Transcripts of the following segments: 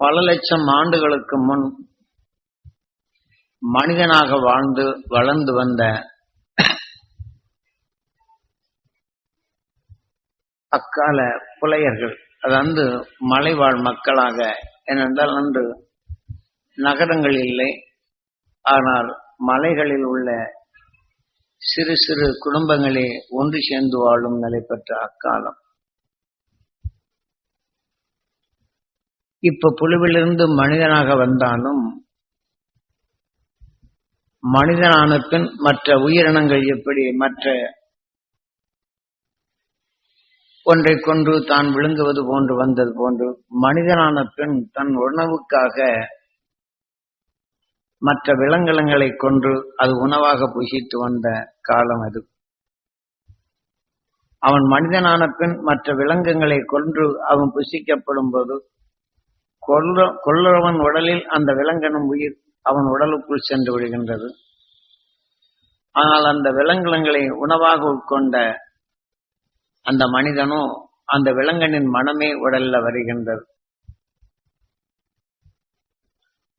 பல லட்சம் ஆண்டுகளுக்கு முன் மனிதனாக வாழ்ந்து வளர்ந்து வந்த அக்கால புலையர்கள் அதாவது மலைவாழ் மக்களாக ஏனென்றால் அன்று நகரங்கள் இல்லை. ஆனால் மலைகளில் உள்ள சிறு சிறு குடும்பங்களே ஒன்று சேர்ந்து வாழும் நிலை பெற்ற அக்காலம். இப்ப புழுவிலிருந்து மனிதனாக வந்தாலும் மனிதனான பின் மற்ற உயிரினங்கள் எப்படி மற்ற ஒன்றை கொன்று தான் விழுங்குவது போன்று வந்தது போன்று மனிதனான பின் தன் உணவுக்காக மற்ற விலங்கினங்களை கொன்று அது உணவாக புசித்து வந்த காலம் அது. அவன் மனிதனான பின் மற்ற விலங்குகளை கொன்று அவன் புசிக்கப்படும் போது கொல்ல கொல்லவன் உடலில் அந்த விலங்கனும் உயிர் அவன் உடலுக்குள் சென்று விடுகின்றது. ஆனால் அந்த விலங்கினங்களை உணவாக உட்கொண்ட அந்த மனிதனோ அந்த விலங்கனின் மனமே உடல்ல வருகின்றது.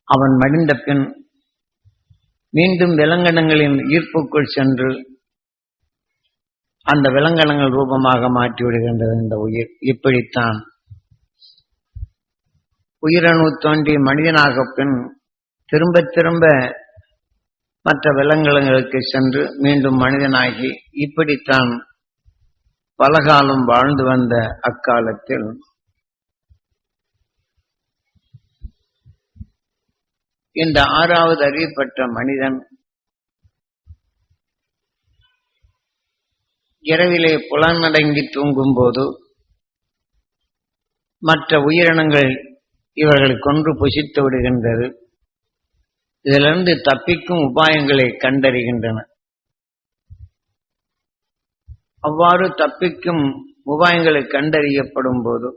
அவன் மடிந்த பின் மீண்டும் விலங்கனங்களின் ஈர்ப்புக்குள் சென்று அந்த விலங்கனங்கள் ரூபமாக மாற்றி விடுகின்றது. இந்த உயிர் இப்படித்தான் உயிரணு தோன்றி மனிதனாக பின் திரும்ப திரும்ப மற்ற விலங்கினங்களுக்கு சென்று மீண்டும் மனிதனாகி இப்படித்தான் பலகாலம் வாழ்ந்து வந்த அக்காலத்தில் இந்த ஆறாவது அறியப்பட்ட மனிதன் இரவிலே புலனடங்கி தூங்கும் போது மற்ற உயிரினங்கள் இவர்களை கொன்று புசித்து விடுகின்றது. இதிலிருந்து தப்பிக்கும் உபாயங்களை கண்டறிகின்றன. அவ்வாறு தப்பிக்கும் உபாயங்களை கண்டறியப்படும் போது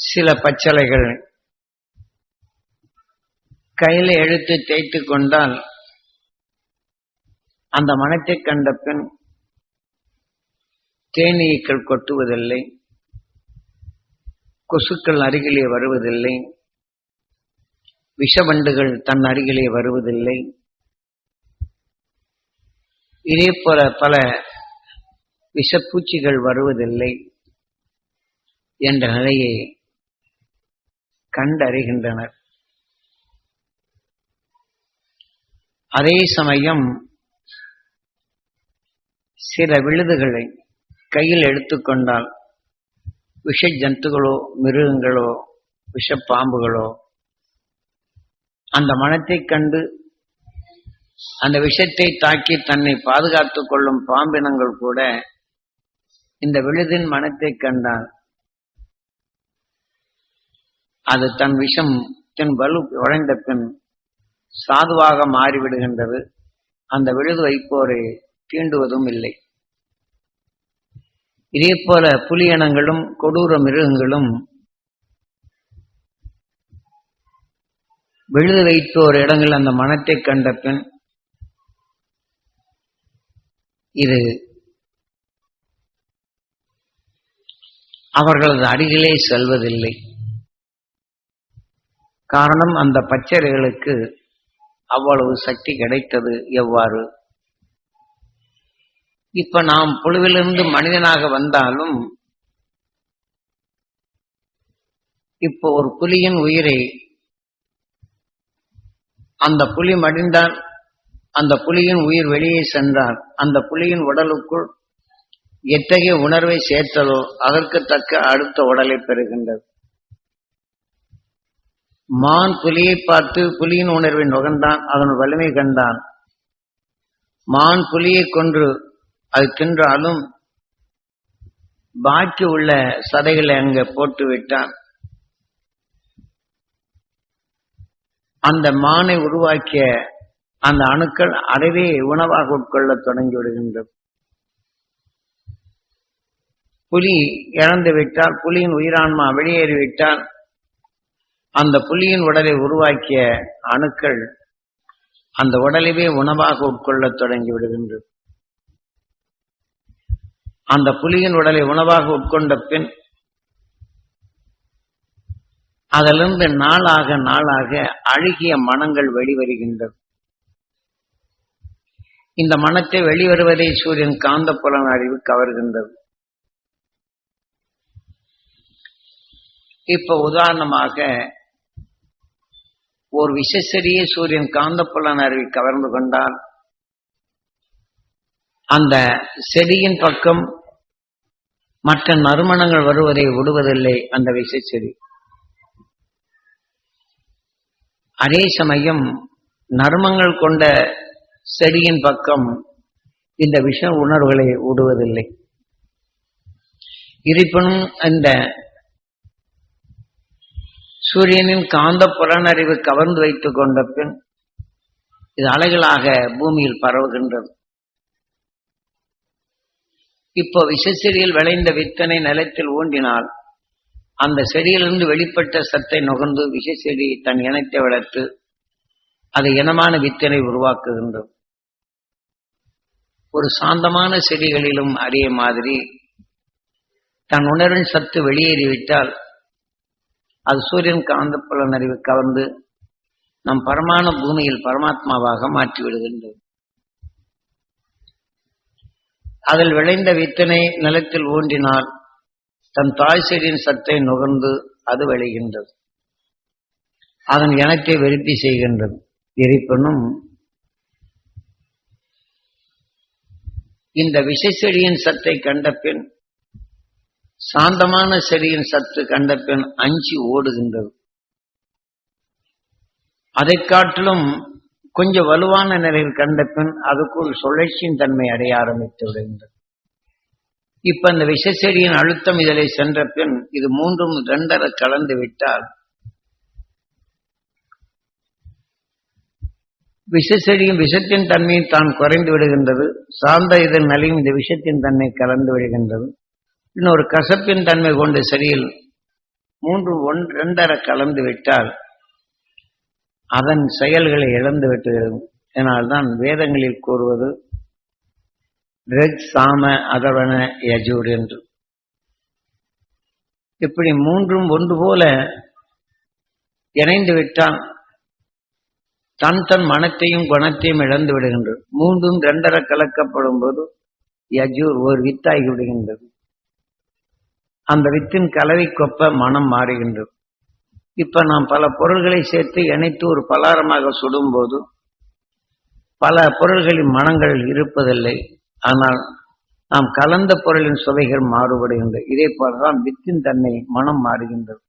சில பச்சளைகள் கையில எடுத்து தேய்த்து கொண்டால் அந்த மனத்தை கண்ட பின் தேனீக்கள் கொட்டுவதில்லை. கொசுக்கள் அருகிலே வருவதில்லை. விஷவண்டுகள் தன் அருகிலே வருவதில்லை. இதே போல பல விஷப்பூச்சிகள் வருவதில்லை என்ற நிலையை கண்டறிகின்றனர். அதே சமயம் சில விழுதுகளை கையில் எடுத்துக்கொண்டால் விஷ ஜந்துகளோ மிருகங்களோ விஷப்பாம்புகளோ அந்த மனத்தை கண்டு அந்த விஷத்தை தாக்கி தன்னை பாதுகாத்து கொள்ளும் பாம்பினங்கள் கூட இந்த விழுதின் மனத்தை கண்டால் அது தன் விஷம் தன் வலு உழைந்த பின் சாதுவாக மாறிவிடுகின்றது. அந்த விழுது வைப்போரை தீண்டுவதும் இல்லை. இதே போல புலியனங்களும் கொடூர மிருகங்களும் விழுது வைத்தோர் இடங்கள் அந்த மனத்தை கண்ட பின் இது அவர்களது அருகிலே செல்வதில்லை. காரணம் அந்த பச்சரைகளுக்கு அவ்வளவு சக்தி கிடைத்தது எவ்வாறு? இப்ப நாம் புழுவிலிருந்து மனிதனாக வந்தாலும் இப்போ ஒரு புலியின் உயிரை அந்த புலி மடிந்தால் அந்த புலியின் உயிர் வெளியே சென்றால் அந்த புலியின் உடலுக்குள் எத்தகைய உணர்வை சேர்த்ததோ அதற்கு தக்க அடுத்த உடலை பெறுகின்றது. மான் புலியை பார்த்து புலியின் உணர்வை நுகர்ந்தான் அதன் வலிமை கண்டான். மான் புலியை கொன்று அது தின்றாலும் பாக்கி உள்ள சதைகளை அங்க போட்டு விட்டான் அந்த மானை உருவாக்கிய அந்த அணுக்கள் அறவே உணவாக உட்கொள்ள தொடங்கி விடுகின்றது புலி இறந்து விட்டால் புலியின் உயிரான்மா வெளியேறிவிட்டால் அந்த புலியின் உடலை உருவாக்கிய அணுக்கள் அந்த உடலைவே உணவாக உட்கொள்ள தொடங்கி விடுகின்றது அந்த புலியின் உடலை உணவாக உட்கொண்ட பின் அதிலிருந்து நாளாக நாளாக அழுகிய மனங்கள் வெளிவருகின்றது இந்த மனத்தை வெளிவருவதை சூரியன் காந்த புலன் அறிவு கவர்கின்றது. இப்ப உதாரணமாக ஒரு விஷசரியை சூரியன் காந்த புலன் அறிவை கவர்ந்து கொண்டால் அந்த செடியின் பக்கம் மற்ற நறுமணங்கள் வருவதை விடுவதில்லை அந்த விஷச்செடி அதே சமயம் நர்மங்கள் கொண்ட செடியின் பக்கம் இந்த விஷ உணர்வுகளை விடுவதில்லை. இருப்பினும் இந்த சூரியனின் காந்த புலனறிவு கவர்ந்து வைத்துக் கொண்ட பின் இது அலைகளாக பூமியில் பரவுகின்றது. இப்போ விஷச்செடியில் விளைந்த வித்தனை நிலத்தில் ஊண்டினால் அந்த செடியிலிருந்து வெளிப்பட்ட சத்தை நுகர்ந்து விஷச்செடி தன் இனத்தை வளர்த்து அது இனமான வித்தனை உருவாக்குகின்றது. ஒரு சாந்தமான செடிகளிலும் அதே மாதிரி தன் உணர்வின் சத்து வெளியேறிவிட்டால் அது சூரியன் காந்த அறிவு கவர்ந்து நம் பரமான பூமியில் பரமாத்மாவாக மாற்றி விடுகின்றது அதில் விளைந்த வித்தனை நிலத்தில் ஊன்றினால் தன் தாய் செடியின் சத்தை நுகர்ந்து அது விளைகின்றது. அதன் இனத்தை வெறுப்பி செய்கின்றது. இருப்பினும் இந்த விஷ செடியின் சத்தை கண்ட பின் சாந்தமான செடியின் சத்து கண்ட பின் அஞ்சி ஓடுகின்றது. அதை காட்டிலும் கொஞ்சம் வலுவான நிலையில் கண்ட பின் அதுக்குள் சுழற்சியின் தன்மை அடைய ஆரம்பித்து விடுகின்றது. இப்ப இந்த விஷச்செடியின் அழுத்தம் இதிலே சென்ற பின் இது மூன்றும் இரண்டரை கலந்து விட்டால் விஷச்செடியும் விஷத்தின் தன்மையும் தான் குறைந்து விடுகின்றது. சார்ந்த இதன் நிலையும் இந்த விஷத்தின் தன்மை கலந்து விடுகின்றது. இன்னொரு கசப்பின் தன்மை கொண்ட செடியில் மூன்று ஒன் இரண்டரை கலந்து விட்டால் அதன் செயல்களை இழந்து விட்டுகிறது இதனால்தான் வேதங்களில் கூறுவது ரெக் சாம அதவன யஜூர் என்று. இப்படி மூன்றும் ஒன்று போல இணைந்து விட்டான். தன் தன் மனத்தையும் குணத்தையும் இழந்து விடுகின்றது. மூன்றும் இரண்டரை கலக்கப்படும் போது யஜூர் ஒரு வித்தாகி விடுகின்றது. அந்த வித்தின் கலவை கொப்ப மனம் மாறுகின்றது. இப்ப நாம் பல பொருள்களை சேர்த்து இணைத்து ஒரு பலாரமாக சுடும்போது பல பொருள்களின் மனங்கள் இருப்பதில்லை. ஆனால் நாம் கலந்த பொருளின் சுவைகள் மாறுபடுகின்றது இதே போலதான் வித்தின் தன்மை மனம் மாறுகின்றது.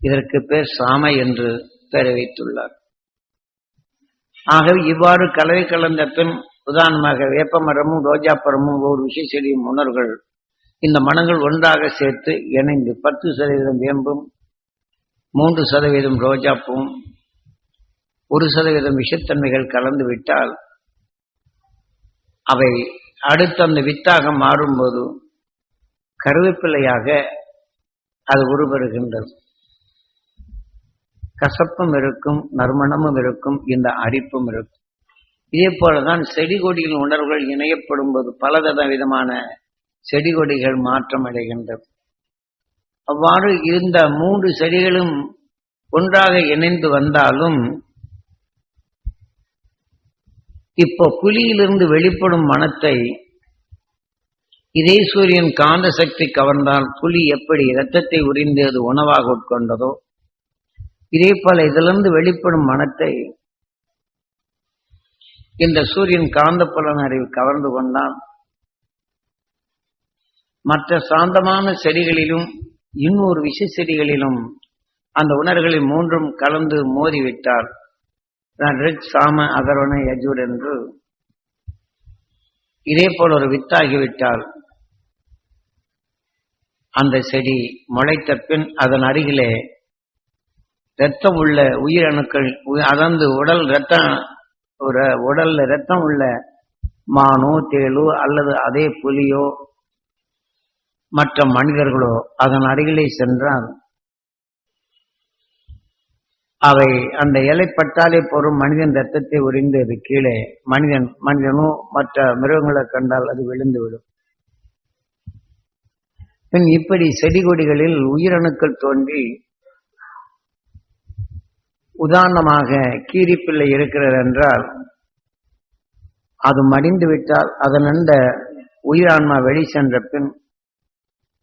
இதற்கு பேர் சாமை என்று பெயர் வைத்துள்ளார். ஆகவே இவ்வாறு கலவை கலந்த பின் உதாரணமாக வேப்பமரமும் ரோஜாப்பரமும் ஒரு விஷய செடியும் உணர்வுகள் இந்த மனங்கள் ஒன்றாக சேர்த்து இணைந்து பத்து சதவீதம் வேம்பும் மூன்று சதவீதம் ரோஜாப்பூவும் ஒரு சதவீதம் விஷத்தன்மைகள் கலந்து விட்டால் அவை அடுத்து அந்த வித்தாக மாறும்போது கருவேப்பிலையாக அது உருவருகின்றது கசப்பும் இருக்கும் நறுமணமும் இருக்கும் இந்த அரிப்பும் இருக்கும். இதே போலதான் செடி கொடியின் உணர்வுகள் இணையப்படும் போது பல விதமான செடி கொடிகள் மாற்றம் அடைகின்றது அவ்வாறு இருந்த மூன்று செடிகளும் ஒன்றாக இணைந்து வந்தாலும் இப்போ புலியிலிருந்து வெளிப்படும் மனத்தை இதே சூரியன் காந்த சக்தி கவர்ந்தால் புலி எப்படி இரத்தத்தை உறிந்து அது உணவாக உட்கொண்டதோ இதே போல இதிலிருந்து வெளிப்படும் மனத்தை இந்த சூரியன் காந்த புலன் அறிவு கவர்ந்து கொண்டால் மற்ற சாந்தமான செடிகளிலும் இன்னொரு விஷ செடிகளிலும் அந்த உணர்வுகளில் மூன்றும் கலந்து மோதிவிட்டார். ரிக் சாம அதர்வன யஜூர் என்று. இதே போல் ஒரு வித்தாகிவிட்டால் அந்த செடி முளைத்த பின் அதன் அருகிலே இரத்தம் உள்ள உயிரணுக்கள் அதந்து உடல் ரத்தம் ஒரு உடல்ல ரத்தம் உள்ள மானோ தேளோ அல்லது அதே புலியோ மற்ற மனிதர்களோ அதன் அருகிலே சென்றால் அவை அந்த இலைப்பட்டாலே போறும் மனிதன் ரத்தத்தை உறிந்து அது கீழே. மனிதன் மனிதனோ மற்ற மிருகங்களை கண்டால் அது விழுந்துவிடும். பின் இப்படி செடி கொடிகளில் உயிரணுக்கள் தோன்றி உதாரணமாக கீரிப்பிள்ளை இருக்கிறது என்றால் அது மடிந்து விட்டால் அதனண்ட உயிரான்மா வெளி சென்ற பின்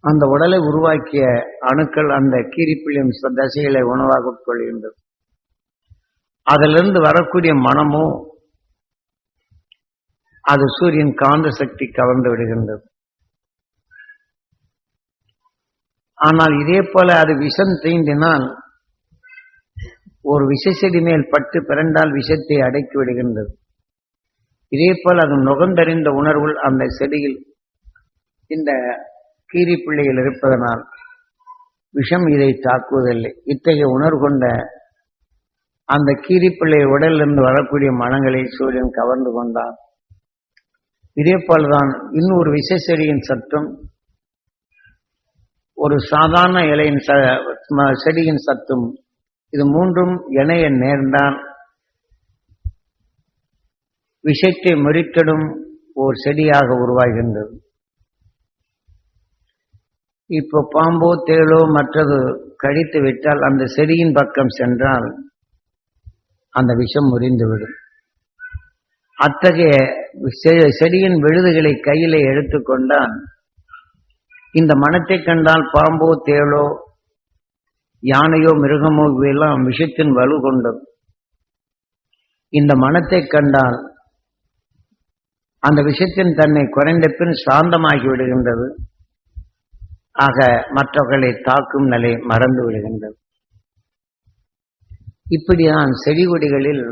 அந்த உடலை உருவாக்கிய அணுக்கள் அந்த கீரிப்பிள்ளையும் தசைகளை உணவாக உட்கொள்கின்றது அதிலிருந்து வரக்கூடிய மனமோ அது சூரியன் காந்த சக்தி கவர்ந்து விடுகின்றது. ஆனால் இதே போல அது விஷம் தீண்டினால் ஒரு விஷ செடி மேல் பட்டு பிறண்டால் விஷத்தை அடக்கி விடுகின்றது. இதே போல் அது நுகர்ந்தறிந்த உணர்வுகள் அந்த செடியில் இந்த கீரி பிள்ளைகள் இருப்பதனால் விஷம் இதை தாக்குவதில்லை. இத்தகைய உணர்வு கொண்ட அந்த கீரிப்பிள்ளை உடலிலிருந்து வரக்கூடிய மனங்களை சூரியன் கவர்ந்து கொண்டான். இதே போல்தான் இன்னொரு விஷ செடியின் சத்தம் ஒரு சாதாரண இலையின் செடியின் சத்தும் இது மூன்றும் இணைய நேர்ந்தான். விஷத்தை முறித்திடும் ஓர் செடியாக உருவாகின்றது. இப்போ பாம்போ தேளோ மற்றது கடித்து விட்டால் அந்த செடியின் பக்கம் சென்றால் அந்த விஷம் முறிந்துவிடும். அத்தகைய செடியின் விழுதுகளை கையிலே எடுத்துக்கொண்டால் இந்த மனத்தை கண்டால் பாம்போ தேளோ யானையோ மிருகமோ இவையெல்லாம் விஷத்தின் வலு கொண்டது. இந்த மனத்தை கண்டால் அந்த விஷயத்தின் தன்னை குறைந்த பின் சாந்தமாகி விடுகின்றது. ஆக மற்றவர்களை தாக்கும் நிலை மறந்து விடுகின்றது. இப்படிதான் செடி கொடிகளில்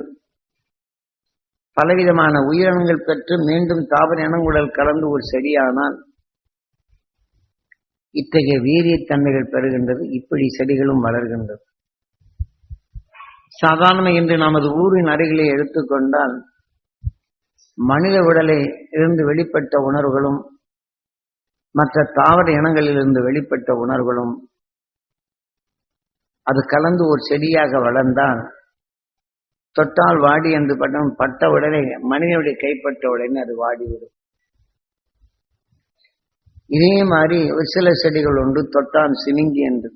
பலவிதமான உயிரினங்கள் பெற்று மீண்டும் தாவர இனங்குடல் கலந்து ஒரு செடியானால் இத்தகைய வீரியத்தன்மைகள் பெறுகின்றது இப்படி செடிகளும் வளர்கின்றது. சாதாரண இன்று நமது ஊரின் அருகிலே எடுத்துக்கொண்டால் மனித உடலை இருந்து வெளிப்பட்ட உணர்வுகளும் மற்ற தாவர இனங்களிலிருந்து வெளிப்பட்ட உணர்வுகளும் அது கலந்து ஒரு செடியாக வளர்ந்தால் தொட்டால் வாடி என்று பட்டம் பட்ட உடனே மனிதனுடைய கைப்பட்ட உடனே அது வாடிவிடும். இதே மாதிரி ஒரு சில செடிகள் உண்டு தொட்டால் சினுங்கி என்று.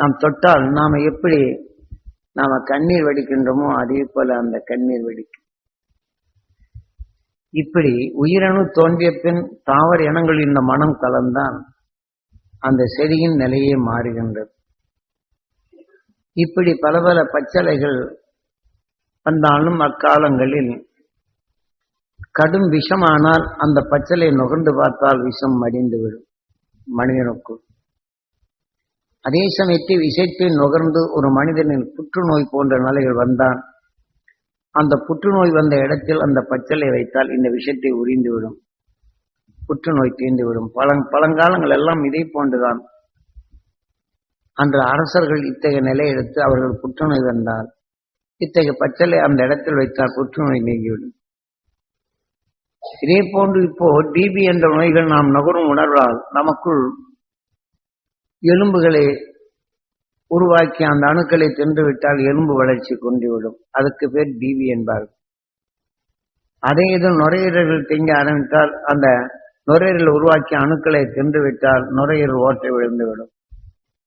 நாம் தொட்டால் நாம எப்படி நாம கண்ணீர் வடிக்கின்றோமோ அதே போல அந்த கண்ணீர் வெடிக்கும். இப்படி உயிரணு தோன்றிய பின் தாவர இனங்கள் இந்த மனம் கலந்தான். அந்த செடியின் நிலையே மாறுகின்றது. இப்படி பல பல பச்சலைகள் வந்தாலும் அக்காலங்களில் கடும் விஷமானால் அந்த பச்சலை நுகர்ந்து பார்த்தால் விஷம் மடிந்துவிடும் மனிதனுக்குள் அதே சமயத்தில் விஷத்தை நுகர்ந்து ஒரு மனிதனின் புற்றுநோய் போன்ற நிலைகள் வந்தான். அந்த புற்றுநோய் வந்த இடத்தில் அந்த பச்சலை வைத்தால் இந்த விஷத்தை உறிந்துவிடும். புற்றுநோய் தீர்ந்துவிடும். பழங் பழங்காலங்கள் எல்லாம் இதை போன்றுதான். அன்று அரசர்கள் இத்தகைய நிலை எடுத்து அவர்கள் புற்றுநோய் வந்தால் இத்தகைய பச்சலை அந்த இடத்தில் வைத்தால் புற்றுநோய் நீங்கிவிடும். இதே போன்று இப்போ டிபி என்ற நோய்கள் நாம் நுகரும் உணர்வால் நமக்குள் எலும்புகளை உருவாக்கி அந்த அணுக்களை தின்று விட்டால் எலும்பு வளர்ச்சி குன்றிவிடும். அதுக்கு பேர் பிவி என்பார்கள். அதே இது நுரையீரல்கள் திங்க ஆரம்பித்தால் அந்த நுரையீரல் உருவாக்கிய அணுக்களை தின்று விட்டால் நுரையீரல் ஓட்டை விழுந்துவிடும்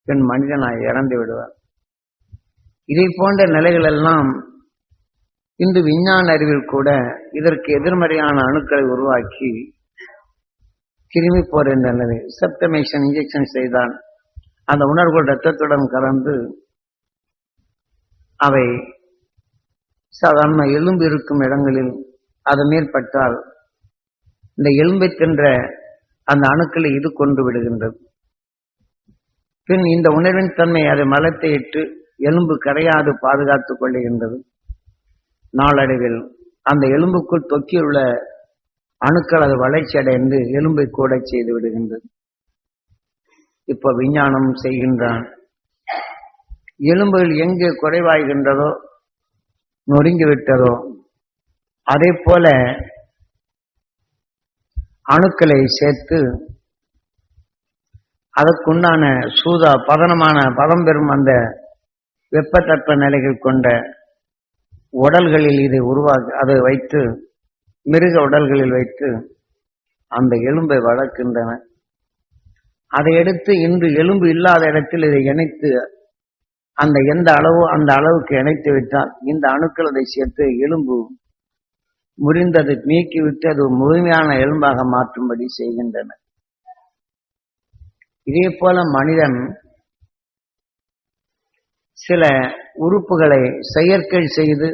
பின் மனிதனாய் இறந்து விடுவார். இதை போன்ற நிலைகள் எல்லாம் இன்று விஞ்ஞான அறிவில் கூட இதற்கு எதிர்மறையான அணுக்களை உருவாக்கி கிருமி போர் என்ற நிலை செப்டமேஷன் இன்ஜெக்ஷன் செய்தான். அந்த உணர்வுகள் ரத்தத்துடன் கலந்து அவை சாதாரண எலும்பு இருக்கும் இடங்களில் அது மேற்பட்டால் இந்த எலும்பை தின்ற அந்த அணுக்களை இது கொண்டு விடுகின்றது. பின் இந்த உணர்வின் தன்மை அதை மலத்தை இட்டு எலும்பு கரையாது பாதுகாத்துக் கொள்ளுகின்றது. நாளடைவில் அந்த எலும்புக்குள் தொக்கியுள்ள அணுக்கள் அது வளர்ச்சி அடைந்து எலும்பை கூட செய்து விடுகின்றது. இப்ப விஞ்ஞானம் செய்கின்றான் எலும்புகள் எங்கு குறைவாகின்றதோ நொறுங்கிவிட்டதோ அதே போல அணுக்களை சேர்த்து அதற்குண்டான சூதா பதனமான பதம் பெறும் அந்த வெப்பத்தட்ப நிலைகள் கொண்ட உடல்களில் இதை உருவாக்கி அதை வைத்து மிருக உடல்களில் வைத்து அந்த எலும்பை வளர்க்கின்றன. அதை எடுத்து இன்று எலும்பு இல்லாத இடத்தில் இதை இணைத்து அந்த எந்த அளவோ அந்த அளவுக்கு இணைத்து விட்டால் இந்த அணுக்கள் அதை சேர்த்து எலும்பு முறிந்தது நீக்கிவிட்டு அது முழுமையான எலும்பாக மாற்றும்படி செய்கின்றன. இதே போல மனிதன் சில உறுப்புகளை செயற்கை செய்து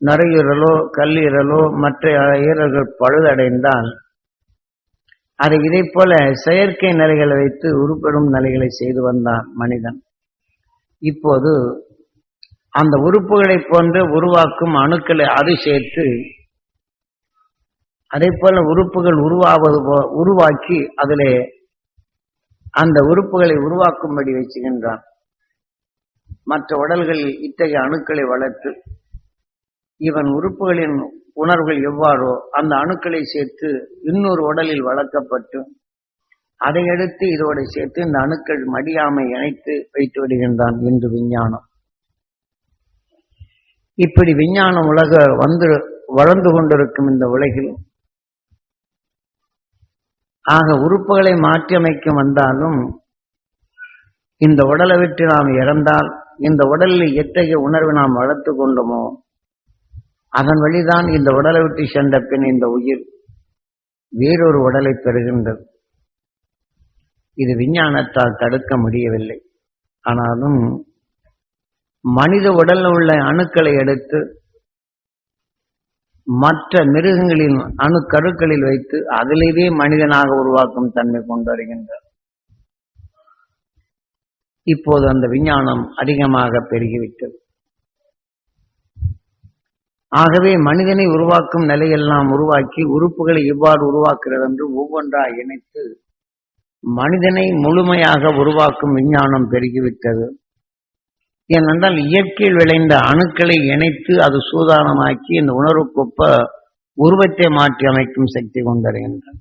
நரையீரலோ கல்லீரலோ மற்ற ஈரல்கள் பழுதடைந்தால் அதை இதை போல செயற்கை நிலைகளை வைத்து உருப்படும் நிலைகளை செய்து வந்தான் மனிதன். இப்போது அந்த உறுப்புகளை போன்று உருவாக்கும் அணுக்களை அது சேர்த்து அதே போல உறுப்புகள் உருவாவது போ உருவாக்கி அதிலே அந்த உறுப்புகளை உருவாக்கும்படி வச்சுகின்றான். மற்ற உடல்களில் இத்தகைய அணுக்களை வளர்த்து இவன் உறுப்புகளின் உணர்வுகள் எவ்வாறோ அந்த அணுக்களை சேர்த்து இன்னொரு உடலில் வளர்க்கப்பட்டு அதையடுத்து இதோடு சேர்த்து இந்த அணுக்கள் மடியாமை இணைத்து வைத்து விடுகின்றான் இன்று விஞ்ஞானம். இப்படி விஞ்ஞானம் உலக வந்து வளர்ந்து கொண்டிருக்கும் இந்த உலகில் ஆக உறுப்புகளை மாற்றியமைக்கும் வந்தாலும் இந்த உடலை விட்டு நாம் இறந்தால் இந்த உடலில் எத்தகைய உணர்வை நாம் வளர்த்து கொண்டோமோ அதன் வழிதான் இந்த உடலை விட்டு சென்ற பின் இந்த உயிர் வேறொரு உடலை பெறுகின்றது. இது விஞ்ஞானத்தால் தடுக்க முடியவில்லை. ஆனாலும் மனித உடலில் உள்ள அணுக்களை எடுத்து மற்ற மிருகங்களின் அணு கருக்களில் வைத்து அதிலேயே மனிதனாக உருவாக்கும் தன்மை கொண்டு வருகின்றார் இப்போது அந்த விஞ்ஞானம் அதிகமாக பெருகிவிட்டது. ஆகவே மனிதனை உருவாக்கும் நிலையெல்லாம் உருவாக்கி உறுப்புகளை இவ்வாறு உருவாக்குகிறது என்று ஒவ்வொன்றாக இணைத்து மனிதனை முழுமையாக உருவாக்கும் விஞ்ஞானம் பெருகிவிட்டது. ஏனென்றால் இயற்கையில் விளைந்த அணுக்களை இணைத்து அது சூதானமாக்கி இந்த உணர்வுக்கொப்ப உருவத்தை மாற்றி அமைக்கும் சக்தி கொண்டடைகின்றன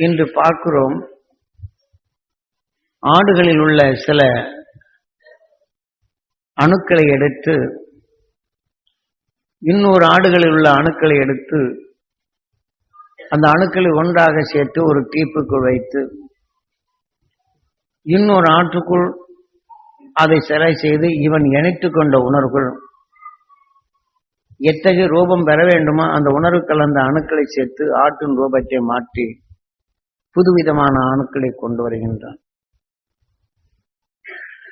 இன்று பார்க்கிறோம் ஆடுகளில் உள்ள சில அணுக்களை எடுத்து இன்னொரு ஆடுகளில் உள்ள அணுக்களை எடுத்து அந்த அணுக்களை ஒன்றாக சேர்த்து ஒரு டீப்புக்குள் வைத்து இன்னொரு ஆற்றுக்குள் அதை சிலை செய்து இவன் இணைத்து கொண்ட உணர்வுகள். எத்தகைய ரூபம் பெற வேண்டுமோ அந்த உணர்வு கலந்த அணுக்களை சேர்த்து ஆற்றின் ரூபத்தை மாற்றி புதுவிதமான அணுக்களை கொண்டு வருகின்றான்.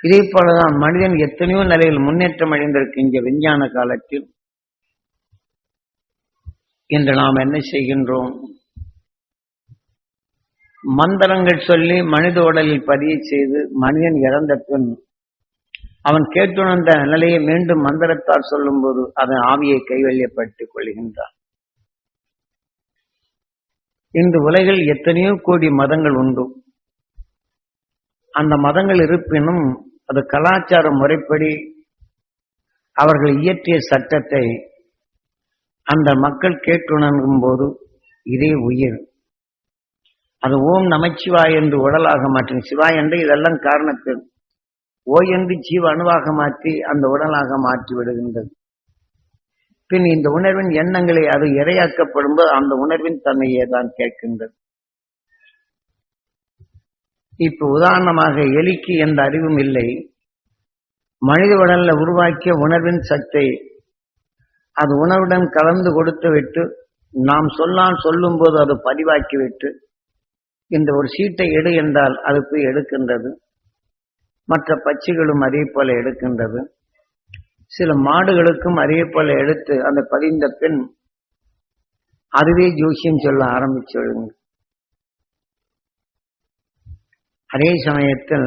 இதே போலதான் மனிதன் எத்தனையோ நிலையில் முன்னேற்றம் அடைந்திருக்கின்ற விஞ்ஞான காலத்தில் இன்று நாம் என்ன செய்கின்றோம்? மந்திரங்கள் சொல்லி மனித உடலில் பதிய செய்து மனிதன் இறந்த பின் அவன் கேட்டுணர்ந்த நிலையை மீண்டும் மந்திரத்தால் சொல்லும்போது அதன் ஆவியை கைவல்யப்பட்டுக் கொள்கின்றான். இன்று உலகில் எத்தனையோ கோடி மதங்கள் உண்டு. அந்த மதங்கள் இருப்பினும் அது கலாச்சார முறைப்படி அவர்கள் இயற்றிய சட்டத்தை அந்த மக்கள் கேட்டுணர்கும் போது இதே உயிர். அது ஓம் நமச்சிவாய் என்று உடலாக மாற்றும் சிவாய் என்று இதெல்லாம் காரணத்தில் ஓ என்று ஜீவ அணுவாக மாற்றி அந்த உடலாக மாற்றி விடுகின்றது. பின் இந்த உணர்வின் எண்ணங்களை அது இரையாக்கப்படும் போது அந்த உணர்வின் தன்மையை தான் கேட்கின்றது. இப்ப உதாரணமாக எலிக்கு எந்த அறிவும் இல்லை. மனித உடல்ல உருவாக்கிய உணர்வின் சக்தி அது உணவுடன் கலந்து கொடுத்து விட்டு நாம் சொல்லால் சொல்லும் போது அது பதிவாக்கி விட்டு இந்த ஒரு சீட்டை எடு என்றால் அது போய் எடுக்கின்றது. மற்ற பச்சிகளும் அதே போல எடுக்கின்றது. சில மாடுகளுக்கும் அதே போல எடுத்து அந்த பதிந்த பெண் அதுவே ஜோசியம் சொல்ல ஆரம்பிச்சு அதே சமயத்தில்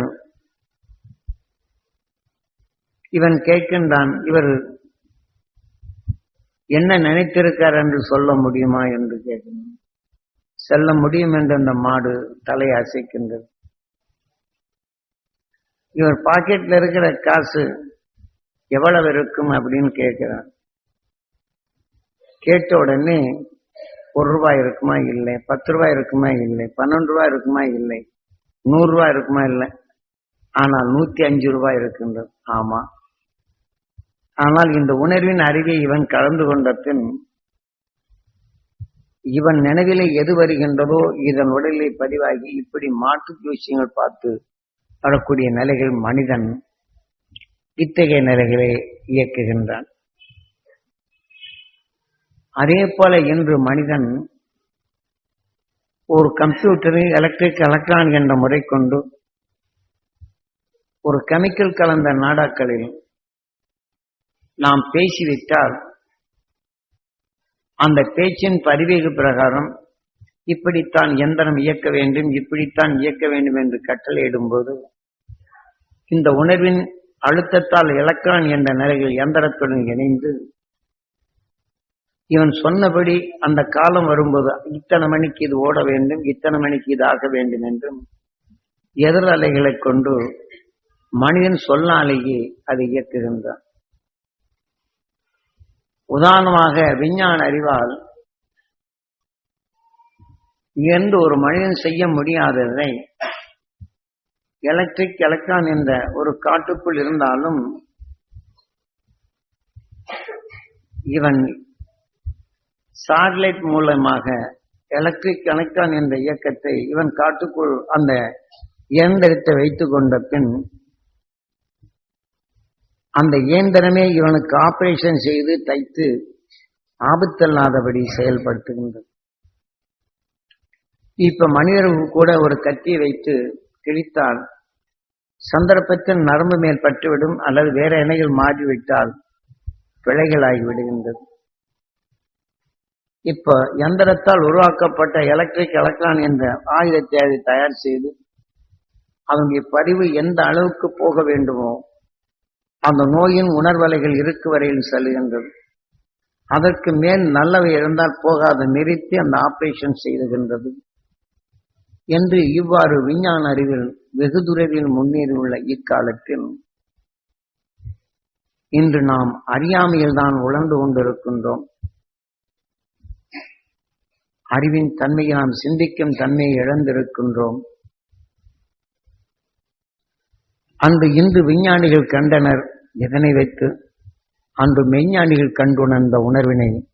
இவன் கேட்கின்றான் இவர் என்ன நினைத்திருக்கார் என்று சொல்ல முடியுமா என்று கேட்கணும். செல்ல முடியும் என்று அந்த மாடு தலை அசைக்கின்றது. இவர் பாக்கெட்ல இருக்கிற காசு எவ்வளவு இருக்கும் அப்படின்னு கேட்கிறார். கேட்ட உடனே ஒரு ரூபாய் இருக்குமா? இல்லை. பத்து ரூபாய் இருக்குமா? இல்லை. பன்னெண்டு ரூபாய் இருக்குமா? இல்லை. நூறு ரூபாய் இருக்குமா? இல்லை. ஆனால் நூத்தி அஞ்சு ரூபாய் இருக்கின்றது. ஆமா. ஆனால் இந்த உணர்வின் அருகே இவன் கலந்து கொண்ட பின் இவன் நினைவிலே எது வருகின்றதோ இதன் உடலை பதிவாகி இப்படி மாற்று விஷயங்கள் பார்த்து வரக்கூடிய நிலைகள் மனிதன் இத்தகைய நிலைகளை இயக்குகின்றான். அதே போல இன்று மனிதன் ஒரு கம்ப்யூட்டரில் எலக்ட்ரிக் எலக்ட்ரான் என்ற முறை கொண்டு ஒரு கெமிக்கல் கலந்த நாடாக்களில் நாம் பேசிவிட்டால் அந்த பேச்சின் பதிவேகு பிரகாரம் இப்படித்தான் எந்திரம் இயக்க வேண்டும் இப்படித்தான் இயக்க வேண்டும் என்று கட்டளையிடும்போது இந்த உணர்வின் அழுத்தத்தால் எலக்ட்ரான் என்ற நிலையில் எந்திரத்துடன் இணைந்து இவன் சொன்னபடி அந்த காலம் வரும்போது இத்தனை மணிக்கு இது ஓட வேண்டும் இத்தனை மணிக்கு இது ஆக வேண்டும் என்றும் எதிர் அலைகளை கொண்டு மனிதன் சொல்லாலேயே அதை இயக்குகின்றான். உதாரணமாக விஞ்ஞான அறிவால் இயன்று ஒரு மனிதன் செய்ய முடியாததை எலக்ட்ரிக் எலக்ட்ரான் என்ற ஒரு காட்டுக்குள் இருந்தாலும் இவன் சாட்டலைட் மூலமாக எலக்ட்ரிக் எலக்ட்ரான் என்ற இயக்கத்தை இவன் காட்டுக்குள் அந்த இயந்திரத்தை வைத்துக் கொண்ட பின் அந்த இயந்திரமே இவனுக்கு ஆபரேஷன் செய்து தைத்து ஆபத்தல்லாதபடி செயல்படுத்துகின்றது. இப்ப மனிதர்கள் கூட ஒரு கத்தியை வைத்து கிழித்தால் சந்தர்ப்பத்தில் நரம்பு மேல் பட்டுவிடும் அல்லது வேற இணைகள் மாறிவிட்டால் பிழைகளாகி விடுகின்றது. இப்ப எந்திரத்தால் உருவாக்கப்பட்ட எலக்ட்ரிக் எலக்ட்ரான் என்ற ஆயுதத்தை அதை தயார் செய்து அவங்க பதிவு எந்த அளவுக்கு போக வேண்டுமோ அந்த நோயின் உணர்வலைகள் இருக்கு வரையில் செல்கின்றது அதற்கு மேல் நல்லவை இருந்தால் போகாத நிறுத்தி அந்த ஆபரேஷன் செய்துகின்றது. என்று இவ்வாறு விஞ்ஞான அறிவில் வெகு துறவில் முன்னேறியுள்ள இக்காலத்தில் இன்று நாம் அறியாமையில் தான் உழந்து கொண்டிருக்கின்றோம். அறிவின் தன்மையை நாம் சிந்திக்கும் தன்மையை இழந்திருக்கின்றோம். அன்று இந்து விஞ்ஞானிகள் கண்டனர் எதனை வைத்து? அன்று மெய்ஞானிகள் கண்டுணர்ந்த உணர்வினை.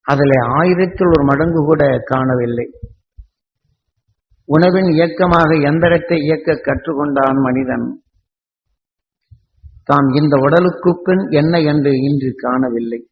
அதில் ஆயிரத்தில் ஒரு மடங்கு கூட காணவில்லை. உணவின் இயக்கமாக எந்திரத்தை இயக்க கற்றுக்கொண்டான் மனிதன். தாம் இந்த உடலுக்கு பின் என்ன என்று இன்று காணவில்லை.